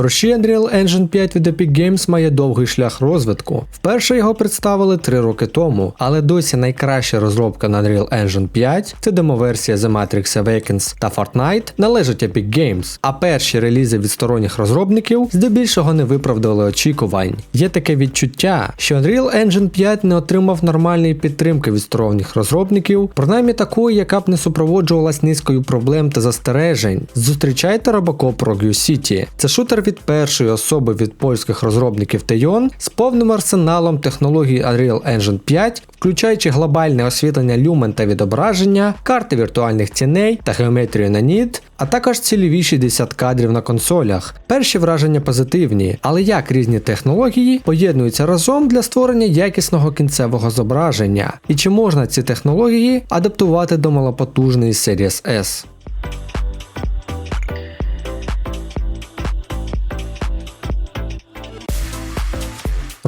Рушій Unreal Engine 5 від Epic Games має довгий шлях розвитку. Вперше його представили 3 роки тому, але досі найкраща розробка на Unreal Engine 5 це демоверсія The Matrix Awakens та Fortnite належать Epic Games, а перші релізи від сторонніх розробників здебільшого не виправдали очікувань. Є таке відчуття, що Unreal Engine 5 не отримав нормальної підтримки від сторонніх розробників, принаймні такої, яка б не супроводжувалась низкою проблем та застережень. Зустрічайте Robocop Rogue City. Це шутер від першої особи від польських розробників Teyon з повним арсеналом технологій Unreal Engine 5, включаючи глобальне освітлення люмен та відображення, карти віртуальних ціней та геометрію на ніт, а також ціліві 60 кадрів на консолях. Перші враження позитивні, але як різні технології поєднуються разом для створення якісного кінцевого зображення, і чи можна ці технології адаптувати до малопотужної Series S.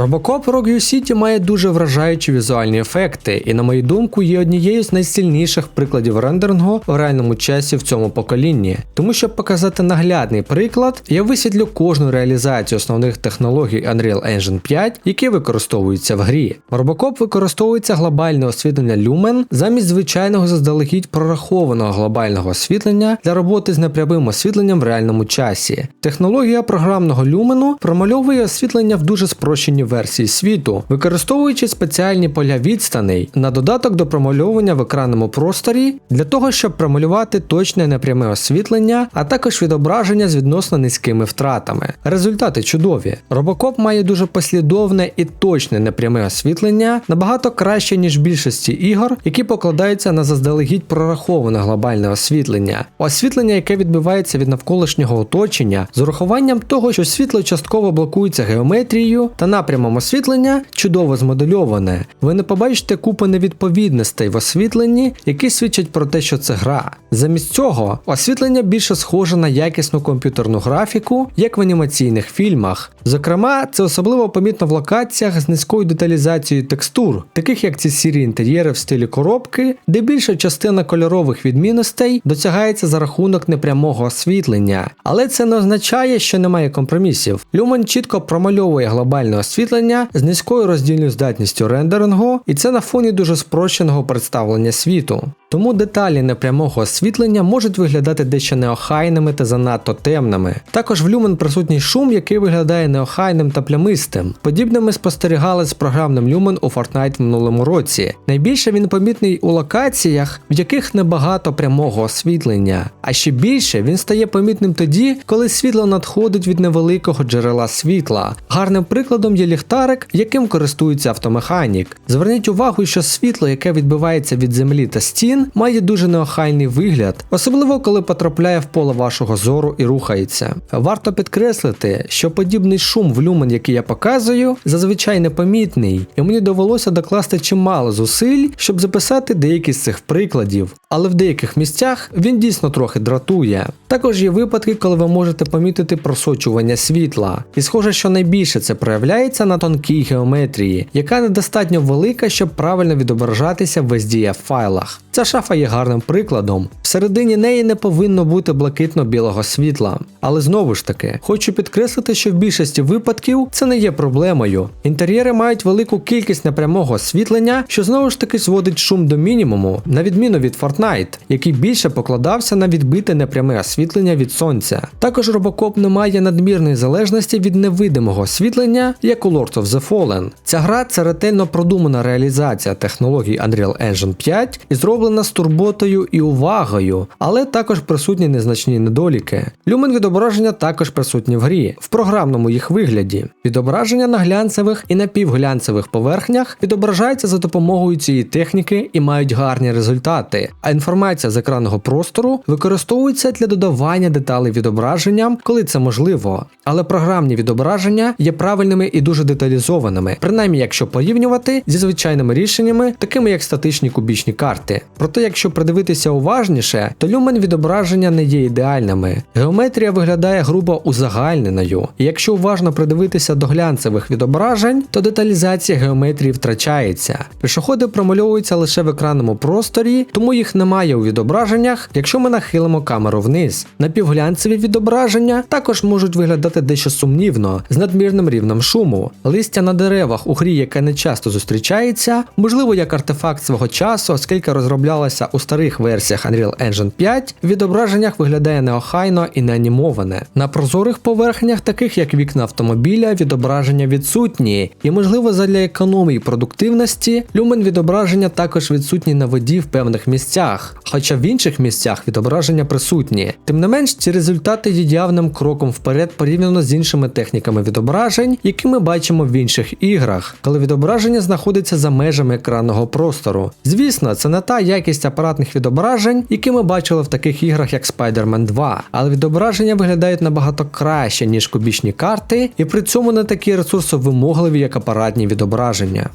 Robocop Rogue City має дуже вражаючі візуальні ефекти, і, на мою думку, є однією з найсильніших прикладів рендерингу в реальному часі в цьому поколінні. Тому щоб показати наглядний приклад, я висвітлю кожну реалізацію основних технологій Unreal Engine 5, які використовуються в грі. Robocop використовується глобальне освітлення люмен замість звичайного заздалегідь прорахованого глобального освітлення для роботи з непрямим освітленням в реальному часі. Технологія програмного люмену промальовує освітлення в дуже спрощеній версії світу, використовуючи спеціальні поля відстаней на додаток до промальовування в екранному просторі для того, щоб промалювати точне непряме освітлення, а також відображення з відносно низькими втратами. Результати чудові. Робокоп має дуже послідовне і точне непряме освітлення, набагато краще, ніж більшості ігор, які покладаються на заздалегідь прораховане глобальне освітлення. Освітлення, яке відбивається від навколишнього оточення, з урахуванням того, що світло частково блокується геометрією та напрямом освітлення чудово змодельоване. Ви не побачите купи невідповідностей в освітленні, які свідчать про те, що це гра. Замість цього освітлення більше схоже на якісну комп'ютерну графіку, як в анімаційних фільмах. Зокрема, це особливо помітно в локаціях з низькою деталізацією текстур, таких як ці сірі інтер'єри в стилі коробки, де більша частина кольорових відмінностей досягається за рахунок непрямого освітлення. Але це не означає, що немає компромісів. Люмен чітко промальовує глобальне освітлення з низькою роздільною здатністю рендерингу, і це на фоні дуже спрощеного представлення світу. Тому деталі непрямого освітлення можуть виглядати дещо неохайними та занадто темними. Також в люмен присутній шум, який виглядає неохайним та плямистим. Подібне ми спостерігали з програмним люмен у Fortnite в минулому році. Найбільше він помітний у локаціях, в яких небагато прямого освітлення. А ще більше він стає помітним тоді, коли світло надходить від невеликого джерела світла. Гарним прикладом є ліхтарик, яким користується автомеханік. Зверніть увагу, що світло, яке відбивається від землі та стін, має дуже неохайний вигляд, особливо коли потрапляє в поле вашого зору і рухається. Варто підкреслити, що подібний шум в люмен, який я показую, зазвичай непомітний, і мені довелося докласти чимало зусиль, щоб записати деякі з цих прикладів. Але в деяких місцях він дійсно трохи дратує. Також є випадки, коли ви можете помітити просочування світла, і схоже, що найбільше це проявляється на тонкій геометрії, яка недостатньо велика, щоб правильно відображатися в SDF файлах. Ця шафа є гарним прикладом. Всередині неї не повинно бути блакитно-білого світла. Але знову ж таки, хочу підкреслити, що в більшості випадків це не є проблемою. Інтер'єри мають велику кількість непрямого освітлення, що знову ж таки зводить шум до мінімуму, на відміну від Fortnite, який більше покладався на відбите непряме освітлення від сонця. Також Robocop не має надмірної залежності від невидимого освітлення, як у Lords of the Fallen. Ця гра це ретельно продумана реалізація технологій Unreal Engine 5 і зроблена з турботою і увагою, але також присутні незначні недоліки. Люмен відображення також присутні в грі, в програмному їх вигляді. Відображення на глянцевих і напівглянцевих поверхнях відображаються за допомогою цієї техніки і мають гарні результати, а інформація з екранного простору використовується для додавання деталей відображенням, коли це можливо. Але програмні відображення є правильними і дуже деталізованими, принаймні якщо порівнювати зі звичайними рішеннями, такими як статичні кубічні карти. Проте, якщо придивитися уважніше, то люмен відображення не є ідеальними. Геометрія виглядає грубо узагальненою, і якщо уважно придивитися до глянцевих відображень, то деталізація геометрії втрачається. Пішоходи промальовуються лише в екранному просторі, тому їх немає у відображеннях, якщо ми нахилимо камеру вниз. Напівглянцеві відображення також можуть виглядати дещо сумнівно, з надмірним рівнем шуму. Листя на деревах у грі, яке не часто зустрічається, можливо, як артефакт свого часу, оскільки розроблялася у старих версіях Unreal Engine 5, в відображеннях виглядає неохайно і неанімоване. На прозорих поверхнях, таких як вікна автомобіля, відображення відсутні, і можливо задля економії продуктивності люмен відображення також відсутні на воді в певних місцях, хоча в інших місцях відображення присутні. Тим не менш, ці результати є явним кроком вперед порівняно з іншими техніками відображень, які ми бачимо в інших іграх, коли відображення знаходиться за межами екранного простору. Звісно, це не та якість апаратних відображень, які ми бачили в таких іграх, як Spider-Man 2, але відображення виглядають набагато краще, ніж кубічні карти, і при цьому не такі ресурсовимогливі, як апаратні відображення.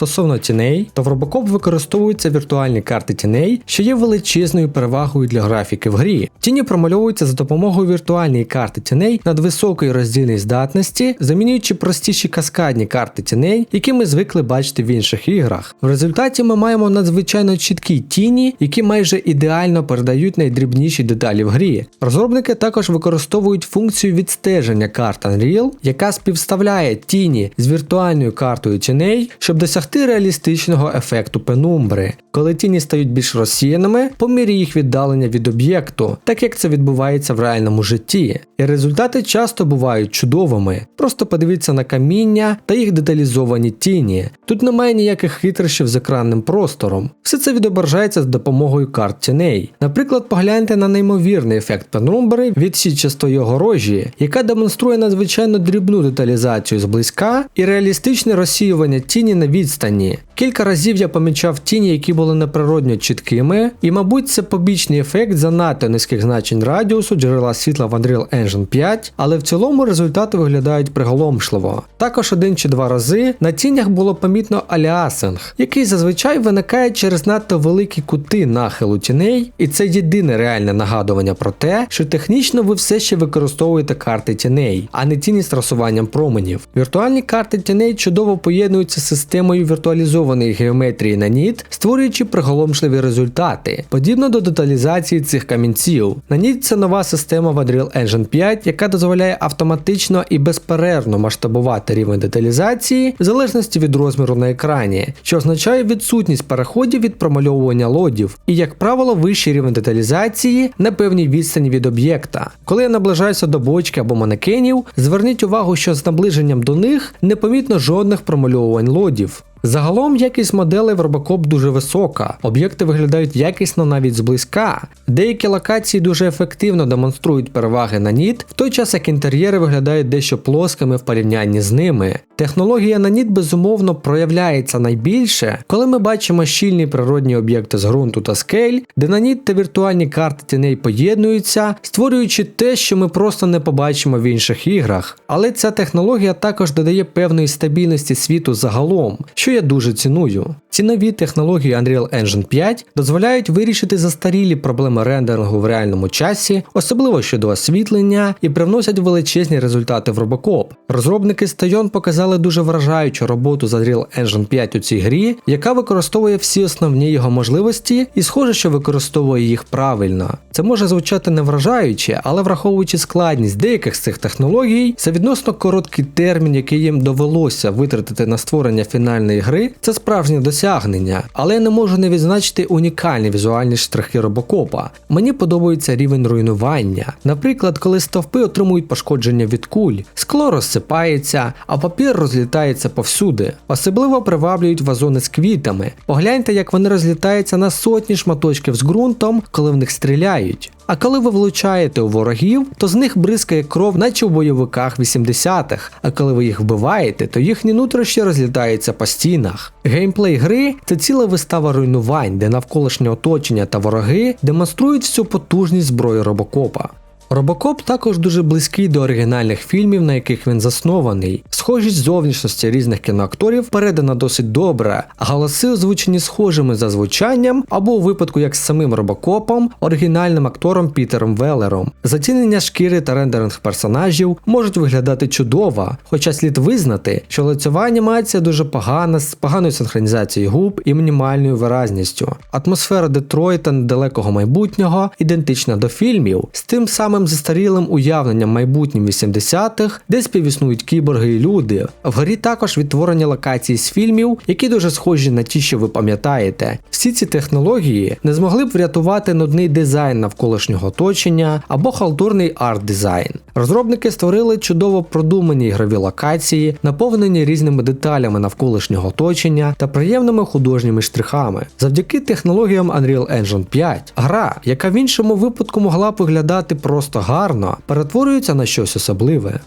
Стосовно тіней, то в Robocop використовуються віртуальні карти тіней, що є величезною перевагою для графіки в грі. Тіні промальовуються за допомогою віртуальної карти тіней над високої роздільної здатності, замінюючи простіші каскадні карти тіней, які ми звикли бачити в інших іграх. В результаті ми маємо надзвичайно чіткі тіні, які майже ідеально передають найдрібніші деталі в грі. Розробники також використовують функцію відстеження карт Unreal, яка співставляє тіні з віртуальною картою тіней, щоб досягти реалістичного ефекту пенумбри. Коли тіні стають більш розсіяними, по мірі їх віддалення від об'єкту, так як це відбувається в реальному житті. І результати часто бувають чудовими. Просто подивіться на каміння та їх деталізовані тіні. Тут немає ніяких хитрощів з екранним простором. Все це відображається з допомогою карт тіней. Наприклад, погляньте на неймовірний ефект пенумбри від січастої огорожі, яка демонструє надзвичайно дрібну деталізацію зблизька і реалістичне розсіювання тіні на відстані. Кілька разів я помічав тіні, які були неприродньо чіткими, і, мабуть, це побічний ефект занадто низьких значень радіусу джерела світла в Unreal Engine 5, але в цілому результати виглядають приголомшливо. Також один чи два рази на тінях було помітно аліасинг, який зазвичай виникає через надто великі кути нахилу тіней, і це єдине реальне нагадування про те, що технічно ви все ще використовуєте карти тіней, а не тіні з трасуванням променів. Віртуальні карти тіней чудово поєднуються з системою віртуалізованої геометрії на ніт, створюючи приголомшливі результати, подібно до деталізації цих камінців. На ніт це нова система в Unreal Engine 5, яка дозволяє автоматично і безперервно масштабувати рівень деталізації в залежності від розміру на екрані, що означає відсутність переходів від промальовування лодів, і, як правило, вищий рівень деталізації на певній відстані від об'єкта. Коли я наближаюся до бочки або манекенів, зверніть увагу, що з наближенням до них не помітно жодних промальовувань лодів. Загалом якість моделей в Robocop дуже висока, об'єкти виглядають якісно навіть зблизька. Деякі локації дуже ефективно демонструють переваги на ніт, в той час як інтер'єри виглядають дещо плоскими в порівнянні з ними. Технологія на ніт безумовно проявляється найбільше, коли ми бачимо щільні природні об'єкти з ґрунту та скель, де на ніт та віртуальні карти тіней поєднуються, створюючи те, що ми просто не побачимо в інших іграх. Але ця технологія також додає певної стабільності світу загалом. що я дуже ціную. Ці нові технології Unreal Engine 5 дозволяють вирішити застарілі проблеми рендерингу в реальному часі, особливо щодо освітлення, і привносять величезні результати в Robocop. Розробники Stayon показали дуже вражаючу роботу з Unreal Engine 5 у цій грі, яка використовує всі основні його можливості і схоже, що використовує їх правильно. Це може звучати не вражаюче, але враховуючи складність деяких з цих технологій, це відносно короткий термін, який їм довелося витратити на створення фінальної гри, це справжнє досягнення, але я не можу не відзначити унікальні візуальні штрихи робокопа. Мені подобається рівень руйнування. Наприклад, коли стовпи отримують пошкодження від куль, скло розсипається, а папір розлітається повсюди. Особливо приваблюють вазони з квітами. Погляньте, як вони розлітаються на сотні шматочків з ґрунтом, коли в них стріляють. А коли ви влучаєте у ворогів, то з них бризкає кров, наче у бойовиках 80-х. А коли ви їх вбиваєте, то їхні нутрощі розлітаються по стінах. Геймплей гри це ціла вистава руйнувань, де навколишнє оточення та вороги демонструють всю потужність зброї робокопа. Робокоп також дуже близький до оригінальних фільмів, на яких він заснований. Схожість зовнішності різних кіноакторів передана досить добре, голоси озвучені схожими за звучанням, або у випадку як з самим робокопом, оригінальним актором Пітером Веллером. Затінення шкіри та рендеринг персонажів можуть виглядати чудово, хоча слід визнати, що лицьова анімація дуже погана з поганою синхронізацією губ і мінімальною виразністю. Атмосфера Детройта недалекого майбутнього ідентична до фільмів, з тим самим застарілим уявленням майбутнім 80-х, де співіснують кіборги і люди. В грі також відтворені локації з фільмів, які дуже схожі на ті, що ви пам'ятаєте. Всі ці технології не змогли б врятувати нудний дизайн навколишнього оточення або халтурний арт-дизайн. Розробники створили чудово продумані ігрові локації, наповнені різними деталями навколишнього оточення та приємними художніми штрихами. Завдяки технологіям Unreal Engine 5, гра, яка в іншому випадку могла б виглядати просто гарно, перетворюється на щось особливе.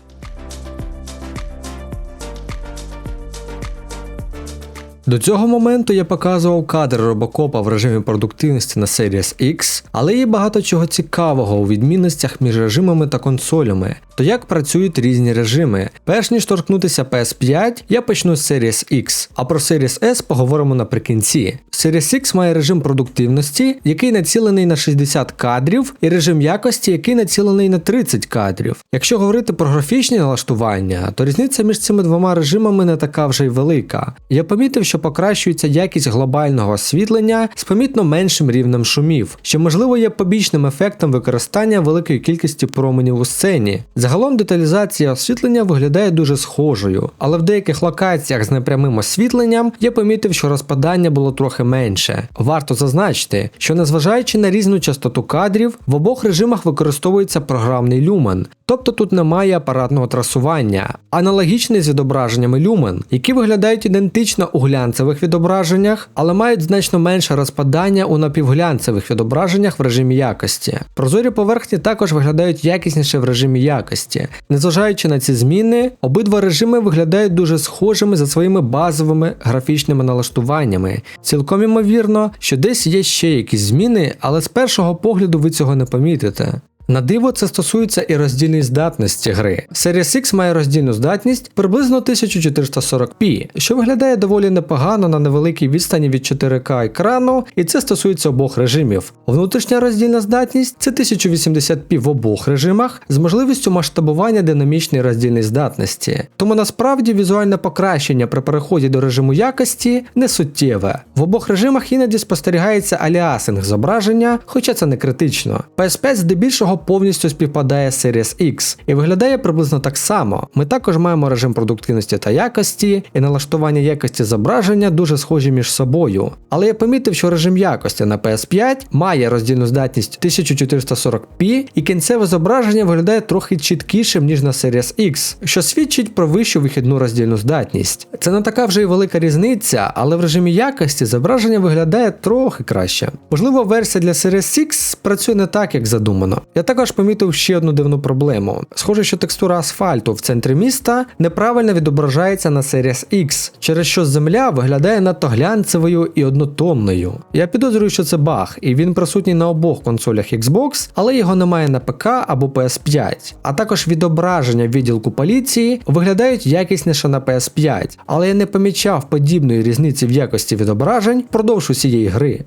До цього моменту я показував кадр робокопа в режимі продуктивності на Series X, але є багато чого цікавого у відмінностях між режимами та консолями. То як працюють різні режими? Перш ніж торкнутися PS5, я почну з Series X, а про Series S поговоримо наприкінці. Series X має режим продуктивності, який націлений на 60 кадрів, і режим якості, який націлений на 30 кадрів. Якщо говорити про графічні налаштування, то різниця між цими двома режимами не така вже й велика. Я помітив, що покращується якість глобального освітлення з помітно меншим рівнем шумів, що можливо є побічним ефектом використання великої кількості променів у сцені. Загалом деталізація освітлення виглядає дуже схожою, але в деяких локаціях з непрямим освітленням я помітив, що розпадання було трохи менше. Варто зазначити, що незважаючи на різну частоту кадрів, в обох режимах використовується програмний люмен, тобто тут немає апаратного трасування, аналогічний з відображеннями люмен, які виглядають ідентично у глянцевих відображеннях, але мають значно менше розпадання у напівглянцевих відображеннях в режимі якості. Прозорі поверхні також виглядають якісніше в режимі якості. Незважаючи на ці зміни, обидва режими виглядають дуже схожими за своїми базовими графічними налаштуваннями. Цілком імовірно, що десь є ще якісь зміни, але з першого погляду ви цього не помітите. На диво це стосується і роздільної здатності гри. Series X має роздільну здатність приблизно 1440p, що виглядає доволі непогано на невеликій відстані від 4К екрану, і це стосується обох режимів. Внутрішня роздільна здатність це 1080p в обох режимах з можливістю масштабування динамічної роздільної здатності. Тому насправді візуальне покращення при переході до режиму якості не суттєве. В обох режимах іноді спостерігається аліасинг зображення, хоча це не критично. PS5 здебільшого повністю співпадає з Series X і виглядає приблизно так само. Ми також маємо режим продуктивності та якості, і налаштування якості зображення дуже схожі між собою. Але я помітив, що режим якості на PS5 має роздільну здатність 1440p, і кінцеве зображення виглядає трохи чіткішим, ніж на Series X, що свідчить про вищу вихідну роздільну здатність. Це не така вже й велика різниця, але в режимі якості зображення виглядає трохи краще. Можливо, версія для Series X працює не так, як задумано. Я також помітив ще одну дивну проблему. Схоже, що текстура асфальту в центрі міста неправильно відображається на Series X, через що земля виглядає надто глянцевою і однотонною. Я підозрюю, що це баг, і він присутній на обох консолях Xbox, але його немає на ПК або PS5. А також відображення відділку поліції виглядають якісніше на PS5, але я не помічав подібної різниці в якості відображень впродовж усієї гри.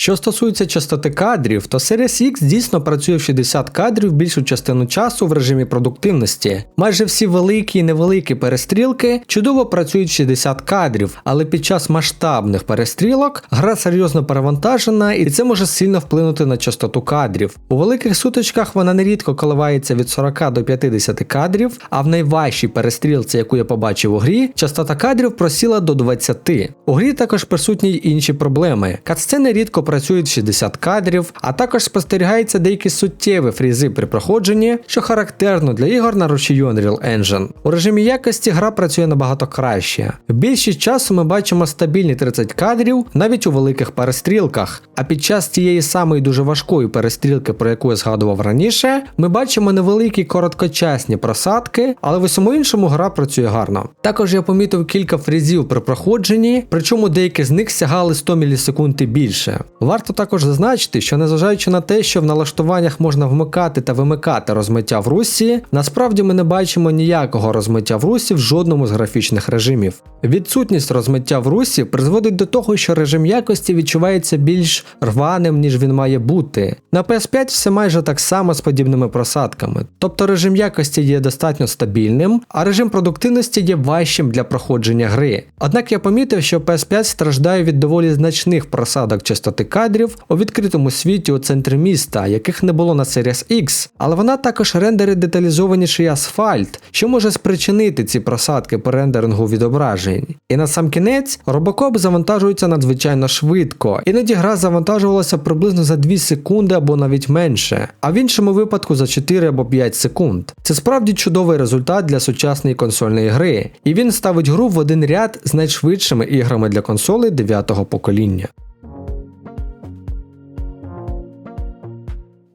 Що стосується частоти кадрів, то Series X дійсно працює в 60 кадрів більшу частину часу в режимі продуктивності. Майже всі великі і невеликі перестрілки чудово працюють 60 кадрів, але під час масштабних перестрілок гра серйозно перевантажена і це може сильно вплинути на частоту кадрів. У великих сутичках вона нерідко коливається від 40 до 50 кадрів, а в найважчій перестрілці, яку я побачив у грі, частота кадрів просіла до 20. У грі також присутні й інші проблеми. Катсцени рідко працюють 60 кадрів, а також спостерігаються деякі суттєві фрізи при проходженні, що характерно для ігор на рушію Unreal Engine. У режимі якості гра працює набагато краще. Більшість часу ми бачимо стабільні 30 кадрів навіть у великих перестрілках. А під час тієї самої дуже важкої перестрілки, про яку я згадував раніше, ми бачимо невеликі короткочасні просадки, але в усьому іншому гра працює гарно. Також я помітив кілька фрізів при проходженні, причому деякі з них сягали 100 мілісекунд і більше. Варто також зазначити, що незважаючи на те, що в налаштуваннях можна вмикати та вимикати розмиття в русі, насправді ми не бачимо ніякого розмиття в русі в жодному з графічних режимів. Відсутність розмиття в русі призводить до того, що режим якості відчувається більш рваним, ніж він має бути. На PS5 все майже так само з подібними просадками. Тобто режим якості є достатньо стабільним, а режим продуктивності є важчим для проходження гри. Однак я помітив, що PS5 страждає від доволі значних просадок частоти кадрів у відкритому світі у центрі міста, яких не було на Series X, але вона також рендерить деталізованіший асфальт, що може спричинити ці просадки по рендерингу відображень. І на сам кінець Robocop завантажується надзвичайно швидко, іноді гра завантажувалася приблизно за 2 секунди або навіть менше, а в іншому випадку за 4 або 5 секунд. Це справді чудовий результат для сучасної консольної гри, і він ставить гру в один ряд з найшвидшими іграми для консолей 9-го покоління.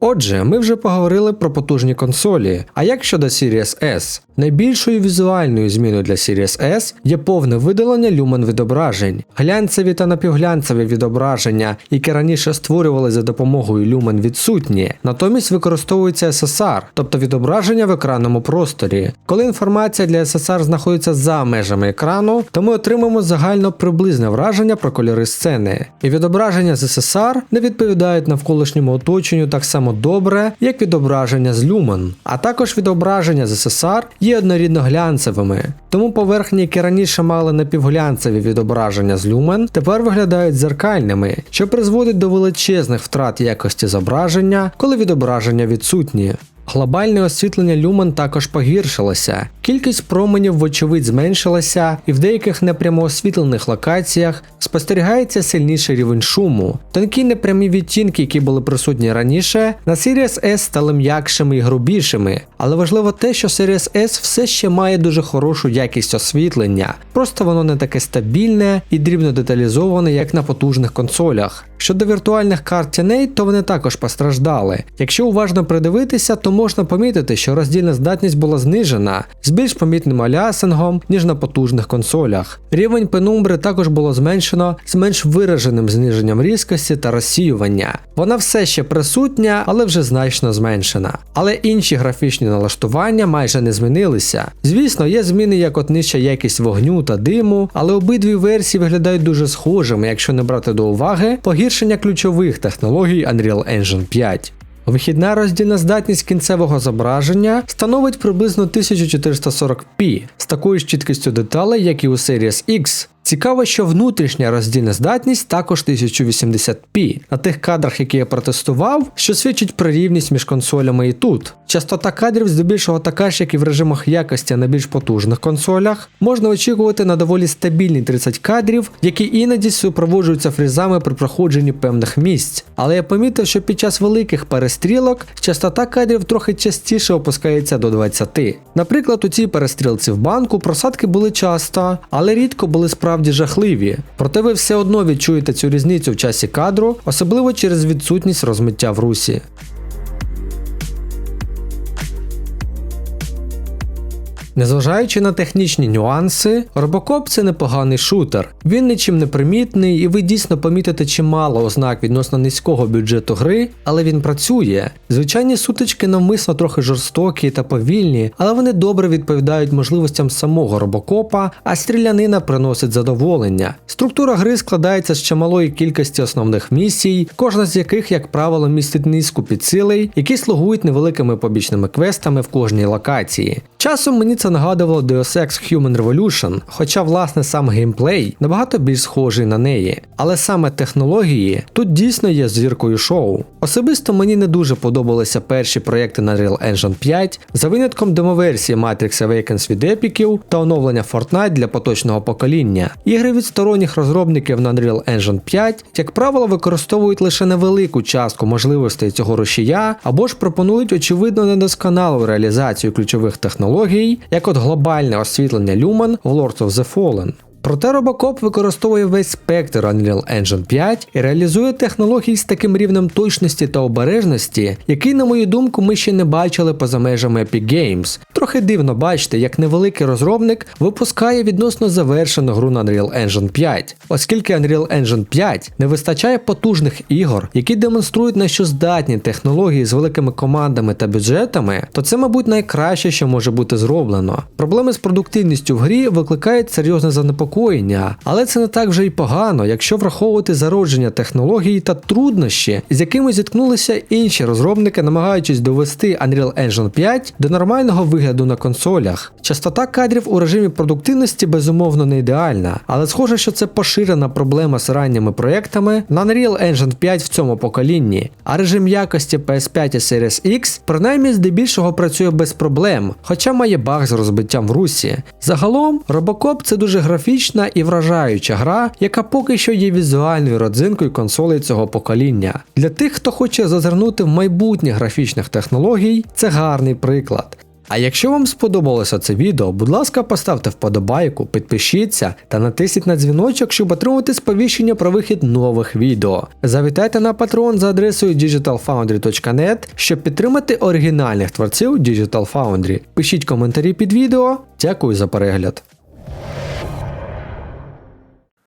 Отже, ми вже поговорили про потужні консолі. А як щодо Series S? Найбільшою візуальною зміною для Series S є повне видалення люмен відображень. Глянцеві та напівглянцеві відображення, які раніше створювали за допомогою люмен відсутні, натомість використовується SSR, тобто відображення в екранному просторі. Коли інформація для SSR знаходиться за межами екрану, то ми отримаємо загально приблизне враження про кольори сцени. І відображення з SSR не відповідають навколишньому оточенню так само добре, як відображення з люмен. А також відображення з SSR є однорідно глянцевими. Тому поверхні, які раніше мали напівглянцеві відображення з люмен, тепер виглядають зеркальними, що призводить до величезних втрат якості зображення, коли відображення відсутні. Глобальне освітлення люмен також погіршилося. Кількість променів, вочевидь, зменшилася, і в деяких непрямо освітлених локаціях спостерігається сильніший рівень шуму. Тонкі непрямі відтінки, які були присутні раніше, на Series S стали м'якшими і грубішими. Але важливо те, що Series S все ще має дуже хорошу якість освітлення, просто воно не таке стабільне і дрібно деталізоване, як на потужних консолях. Щодо віртуальних карт тіней, то вони також постраждали. Якщо уважно придивитися, то можна помітити, що роздільна здатність була знижена з більш помітним алясингом, ніж на потужних консолях. Рівень пенумбри також було зменшено з менш вираженим зниженням різкості та розсіювання. Вона все ще присутня, але вже значно зменшена. Але інші графічні налаштування майже не змінилися. Звісно, є зміни як от нижча якість вогню та диму, але обидві версії виглядають дуже схожими, якщо не брати до уваги погіршення ключових технологій Unreal Engine 5. Вихідна роздільна здатність кінцевого зображення становить приблизно 1440p з такою ж чіткістю деталей, як і у Series X. Цікаво, що внутрішня роздільна здатність також 1080p на тих кадрах, які я протестував, що свідчить про рівність між консолями і тут. Частота кадрів здебільшого така ж, як і в режимах якості на більш потужних консолях. Можна очікувати на доволі стабільні 30 кадрів, які іноді супроводжуються фрізами при проходженні певних місць. Але я помітив, що під час великих перестрілок частота кадрів трохи частіше опускається до 20. Наприклад, у цій перестрілці в банку просадки були часто, але рідко були справді жахливі. Проте ви все одно відчуєте цю різницю в часі кадру, особливо через відсутність розмиття в русі. Незважаючи на технічні нюанси, Робокоп це непоганий шутер. Він нічим не примітний, і ви дійсно помітите чимало ознак відносно низького бюджету гри, але він працює. Звичайні сутички навмисно трохи жорстокі та повільні, але вони добре відповідають можливостям самого робокопа, а стрілянина приносить задоволення. Структура гри складається з чималої кількості основних місій, кожна з яких, як правило, містить низку підсилей, які слугують невеликими побічними квестами в кожній локації. Часом мені це нагадувало Deus Ex Human Revolution, хоча власне сам геймплей набагато більш схожий на неї. Але саме технології тут дійсно є зіркою шоу. Особисто мені не дуже подобалися перші проєкти на Real Engine 5 за винятком демоверсії Matrix Awakens від епіків та оновлення Fortnite для поточного покоління. Ігри від сторонніх розробників на Unreal Engine 5, як правило, використовують лише невелику частку можливостей цього рушія або ж пропонують очевидно недосконалу реалізацію ключових технологій, як от глобальне освітлення люмен в Lords of the Fallen. Проте Robocop використовує весь спектр Unreal Engine 5 і реалізує технології з таким рівнем точності та обережності, який, на мою думку, ми ще не бачили поза межами Epic Games. Трохи дивно бачити, як невеликий розробник випускає відносно завершену гру на Unreal Engine 5, оскільки Unreal Engine 5 не вистачає потужних ігор, які демонструють на що здатні технології з великими командами та бюджетами, то це, мабуть, найкраще, що може бути зроблено. Проблеми з продуктивністю в грі викликають серйозне занепокоєння, але це не так вже й погано, якщо враховувати зародження технологій та труднощі, з якими зіткнулися інші розробники, намагаючись довести Unreal Engine 5 до нормального вигляду на консолях. Частота кадрів у режимі продуктивності безумовно не ідеальна, але схоже, що це поширена проблема з ранніми проектами на Unreal Engine 5 в цьому поколінні, а режим якості PS5 і Series X принаймні здебільшого працює без проблем, хоча має баг з розбиттям в русі. Загалом, Robocop це дуже графічна і вражаюча гра, яка поки що є візуальною родзинкою консолей цього покоління. Для тих, хто хоче зазирнути в майбутнє графічних технологій, це гарний приклад. А якщо вам сподобалося це відео, будь ласка, поставте вподобайку, підпишіться та натисніть на дзвіночок, щоб отримати сповіщення про вихід нових відео. Завітайте на Patreon за адресою digitalfoundry.net, щоб підтримати оригінальних творців Digital Foundry. Пишіть коментарі під відео. Дякую за перегляд.